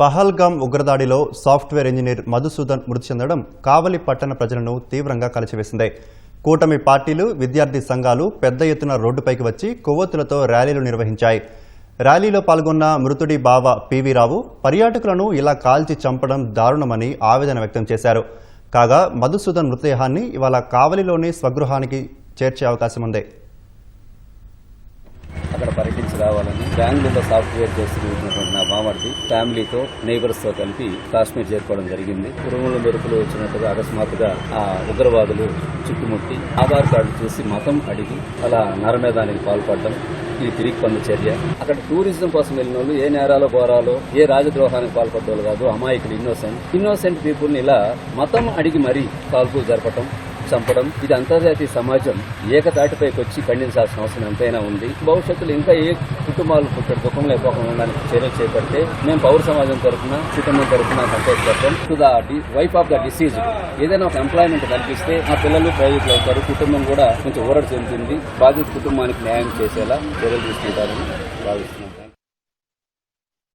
పహల్గామ్ ఉగ్రదాడిలో software engineer Madhusudan మృతి చెందడం కావలి పట్టణ ప్రజలను తీవ్రంగా కలిచివేసింది కూటమి పార్టీలు విద్యార్థి సంఘాలు పెద్ద ఎత్తున రోడ్డుపైకి వచ్చి కొవ్వొత్తులతో ర్యాలీలు నిర్వహించాయి. ర్యాలీలో పాల్గొన్న మృతుడి బావ పివి రావు పర్యాటకులను ఇలా కాల్చి చంపడం దారుణమని ఆవేదన వ్యక్తం చేశారు. కాగా మధుసూదన్ మృతదేహాన్ని ఇవాళ కావలిలోని స్వగృహానికి చేర్చే అవకాశం ఉంది బెంగళూరులో సాఫ్ట్వేర్ చేస్తున్నటువంటి నా బామర్ది ఫ్యామిలీతో నైబర్స్తో కలిపి కాశ్మీర్ చేరుకోవడం జరిగింది. ఉరుములు మెరుపులు వచ్చినట్టుగా అకస్మాత్తుగా ఆ ఉగ్రవాదులు చుట్టుముట్టి ఆధార్ కార్డు చూసి మతం అడిగి అలా నరమేధానికి పాల్పడడం ఇది తిరిగి పన్ను చర్య. అక్కడ టూరిజం కోసం వెళ్ళిన వాళ్ళు ఏ నేరాలు పోరాలో ఏ రాజద్రోహానికి పాల్పడ్డ కాదు అమాయకులు ఇన్నోసెంట్ ఇన్నోసెంట్ పీపుల్ని ఇలా మతం అడిగి మరీ కాల్పులు జరపటం చంపడం ఇది అంతర్జాతీయ సమాజం ఏకతాటిపైకి వచ్చి ఖండించాల్సిన అవసరం ఎంతైనా ఉంది. భవిష్యత్తులో ఇంకా ఏ కుటుంబాలు పుట్టడు దుఃఖం లేకపోకుండా ఉండడానికి చర్యలు చేపడితే మేము పౌర సమాజం తరఫున కుటుంబం తరఫున సంతోషపడతాం to the wife of the disease ఏదైనా ఒక ఎంప్లాయ్మెంట్ కల్పిస్తే మా పిల్లలు ప్రైవేట్లు అవుతారు. కుటుంబం కూడా కొంచెం ఊరట చెందుతుంది. బాధిత కుటుంబానికి న్యాయం చేసేలా చర్యలు తీసుకుంటారని భావిస్తున్నాం.